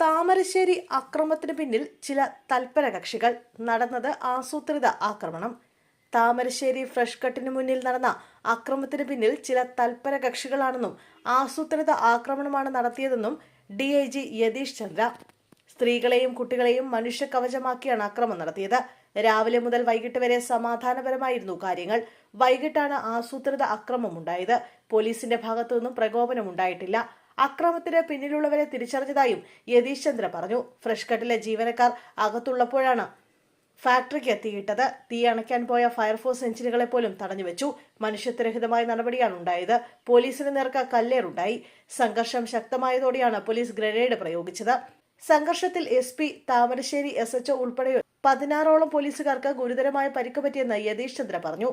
താമരശ്ശേരി അക്രമത്തിന് പിന്നിൽ ചില തൽപര കക്ഷികൾ. നടന്നത് ആസൂത്രിത ആക്രമണം. താമരശ്ശേരി ഫ്രഷ് കട്ടിന് മുന്നിൽ നടന്ന അക്രമത്തിന് പിന്നിൽ ചില തൽപര കക്ഷികളാണെന്നും ആസൂത്രിത ആക്രമണമാണ് നടത്തിയതെന്നും D I G Yathish Chandra. സ്ത്രീകളെയും കുട്ടികളെയും മനുഷ്യ കവചമാക്കിയാണ് അക്രമം നടത്തിയത്. രാവിലെ മുതൽ വൈകിട്ട് വരെ സമാധാനപരമായിരുന്നു കാര്യങ്ങൾ. വൈകിട്ടാണ് ആസൂത്രിത അക്രമം ഉണ്ടായത്. പോലീസിന്റെ ഭാഗത്തുനിന്നും പ്രകോപനം ഉണ്ടായിട്ടില്ല. അക്രമത്തിന് പിന്നിലുള്ളവരെ തിരിച്ചറിഞ്ഞതായും യതീഷ് ചന്ദ്ര പറഞ്ഞു. ഫ്രഷ് കട്ടിലെ ജീവനക്കാർ അകത്തുള്ളപ്പോഴാണ് ഫാക്ടറിക്ക് തീയിട്ടത് തീ അണയ്ക്കാൻ പോയ ഫയർഫോഴ്സ് എഞ്ചിനുകളെ പോലും തടഞ്ഞുവെച്ചു. മനുഷ്യത്വരഹിതമായ നടപടിയാണ് ഉണ്ടായത്. പോലീസിന് നേർക്ക് കല്ലേറുണ്ടായി. സംഘർഷം ശക്തമായതോടെയാണ് പോലീസ് ഗ്രനേഡ് പ്രയോഗിച്ചത്. സംഘർഷത്തിൽ S P Thamarassery S HO ഉൾപ്പെടെ പതിനാറോളം പോലീസുകാർക്ക് ഗുരുതരമായ പരിക്ക് പറ്റിയെന്ന് യതീഷ് ചന്ദ്ര പറഞ്ഞു.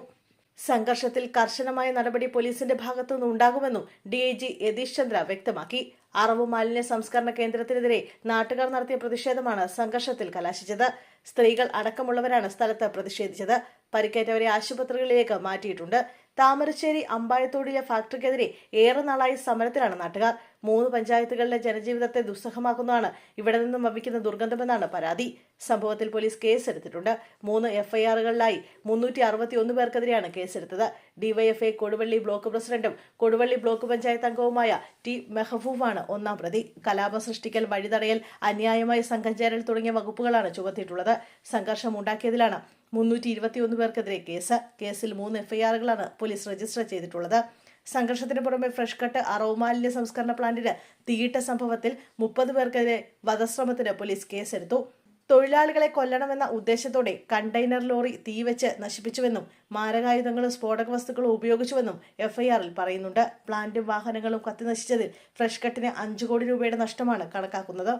സംഘർഷത്തിൽ കർശനമായ നടപടി പോലീസിന്റെ ഭാഗത്തുനിന്ന് ഉണ്ടാകുമെന്നും D I G Yathish Chandra വ്യക്തമാക്കി. അറവ് മാലിന്യ സംസ്കരണ കേന്ദ്രത്തിനെതിരെ നാട്ടുകാർ നടത്തിയ പ്രതിഷേധമാണ് സംഘർഷത്തിൽ കലാശിച്ചത്. സ്ത്രീകൾ അടക്കമുള്ളവരാണ് സ്ഥലത്ത് പ്രതിഷേധിച്ചത്. പരിക്കേറ്റവരെ ആശുപത്രികളിലേക്ക് മാറ്റിയിട്ടുണ്ട്. താമരശ്ശേരി അമ്പായത്തോടിലെ ഫാക്ടറിക്കെതിരെ ഏറെ നാളായി സമരത്തിലാണ് നാട്ടുകാർ. മൂന്ന് പഞ്ചായത്തുകളിലെ ജനജീവിതത്തെ ദുസ്സഹമാക്കുന്നതാണ് ഇവിടെ നിന്നും വമിക്കുന്ന ദുർഗന്ധമെന്നാണ് പരാതി. സംഭവത്തിൽ പോലീസ് കേസെടുത്തിട്ടുണ്ട്. മൂന്ന് എഫ്ഐആറുകളിലായി മുന്നൂറ്റി അറുപത്തി ഒന്ന് പേർക്കെതിരെയാണ് കേസെടുത്തത്. ഡിവൈഎഫ്ഐ കൊടുവള്ളി ബ്ലോക്ക് പ്രസിഡന്റും കൊടുവള്ളി ബ്ലോക്ക് പഞ്ചായത്ത് അംഗവുമായ ടി മെഹബൂബാണ് ഒന്നാം പ്രതി. കലാപ സൃഷ്ടിക്കൽ വഴിതടയൽ അന്യായമായ സംഘം ചേരൽ തുടങ്ങിയ വകുപ്പുകളാണ് ചുമത്തിയിട്ടുള്ളത്. സംഘർഷം ഉണ്ടാക്കിയതിലാണ് മുന്നൂറ്റി ഇരുപത്തിയൊന്ന് പേർക്കെതിരെ കേസ്. കേസിൽ മൂന്ന് എഫ്ഐആറുകളാണ് പോലീസ് രജിസ്റ്റർ ചെയ്തിട്ടുള്ളത്. സംഘർഷത്തിന് പുറമെ ഫ്രഷ് കട്ട് അറവുമാലിന്യ സംസ്കരണ പ്ലാന്റിന് തീയിട്ട സംഭവത്തിൽ മുപ്പത് പേർക്കെതിരെ വധശ്രമത്തിന് പോലീസ് കേസെടുത്തു. തൊഴിലാളികളെ കൊല്ലണമെന്ന ഉദ്ദേശത്തോടെ കണ്ടെയ്നർ ലോറി തീവെച്ച് നശിപ്പിച്ചുവെന്നും മാരകായുധങ്ങളും സ്ഫോടക വസ്തുക്കളും ഉപയോഗിച്ചുവെന്നും എഫ്ഐആറിൽ പറയുന്നുണ്ട്. പ്ലാന്റും വാഹനങ്ങളും കത്തിനശിച്ചതിൽ ഫ്രഷ് കട്ടിന് അഞ്ചു കോടി രൂപയുടെ നഷ്ടമാണ് കണക്കാക്കുന്നത്.